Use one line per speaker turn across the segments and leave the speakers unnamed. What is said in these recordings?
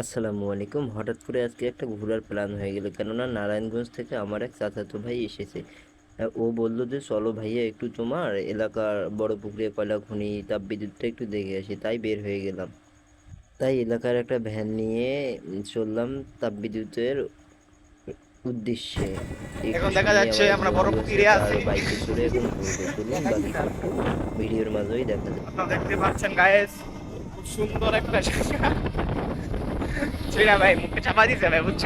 আসসালামু আলাইকুম। হঠাৎ করে আজকে একটা ঘোরার প্ল্যান হয়ে গেল। কেননা নারায়ণগঞ্জ থেকে আমার এক চাচাতো ভাই এসেছে। ও বলল যে চলো ভাইয়া একটু তোমার এলাকার বড় পুকুরে কয়লা খনি তাপবিদ্যুৎটা একটু দেখে আসি। তাই বের হয়ে গেলাম। তাই এলাকার একটা ভ্যান নিয়ে চললাম তাপবিদ্যুতের উদ্দেশ্যে। একটু
এখন দেখা যাচ্ছে
আমার
বড় পুকুরে
আছি। বাইকে চড়ে এখন ঘুরবো চলুন বাকিটা ভিডিওর মাঝেই দেখা যায়
দেখতে পাচ্ছেন গায়েস সুন্দর একটা জায়গা। সেটা ভাই, মুখে চাপা দিছে বুঝছ?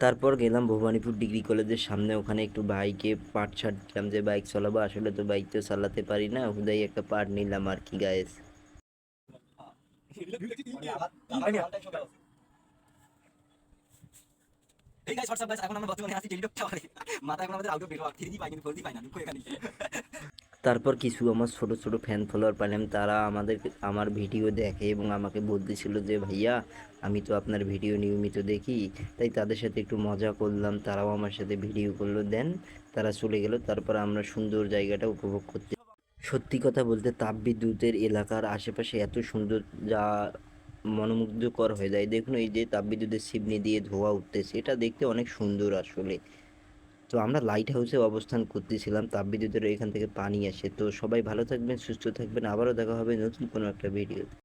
তারপর গেলাম ভবানীপুর ডিগ্রি কলেজের সামনে, ওখানে একটু বাইকে পাট ছাড় দিলাম যে বাইক চালাবো। আসলে তো বাইক তো চালাতে পারি না, হুদাই একটা পাট নিলাম আর কি গায়েস
এই গাইস হোয়াটসঅ্যাপ গাইস এখন আমরা বর্তমানে আছি টেলিটক টাওয়ারে মাথা এখন আমাদের আউটডোর এখানে
তারপর কিছু আমার ছোট ছোট ফ্যান ফলোয়ার পেলাম তারা আমাদের, আমার ভিডিও দেখে এবং আমাকে বলতেছিল যে, ভাইয়া, আমি তো আপনার ভিডিও নিয়মিত দেখি। তাই তাদের সাথে একটু মজা করলাম, তারাও আমার সাথে ভিডিও করল। দেন তারা চলে গেল, তারপর আমরা সুন্দর জায়গাটা উপভোগ করতে সত্যি কথা বলতে, তাপবিদ্যুতের এলাকার আশেপাশে এত সুন্দর যা মনোমুগ্ধকর হয়ে যায়। দেখুন, এই যে তাপবিদ্যুতের সিবনি দিয়ে ধোয়া উঠতেছে, এটা দেখতে অনেক সুন্দর আসলে। তো আমরা লাইট হাউসে অবস্থান করতেছিলাম, তাপবিদ্যুতের এখান থেকে পানি আসে। তো সবাই ভালো থাকবেন, সুস্থ থাকবেন, আবারও দেখা হবে নতুন কোনো একটা ভিডিও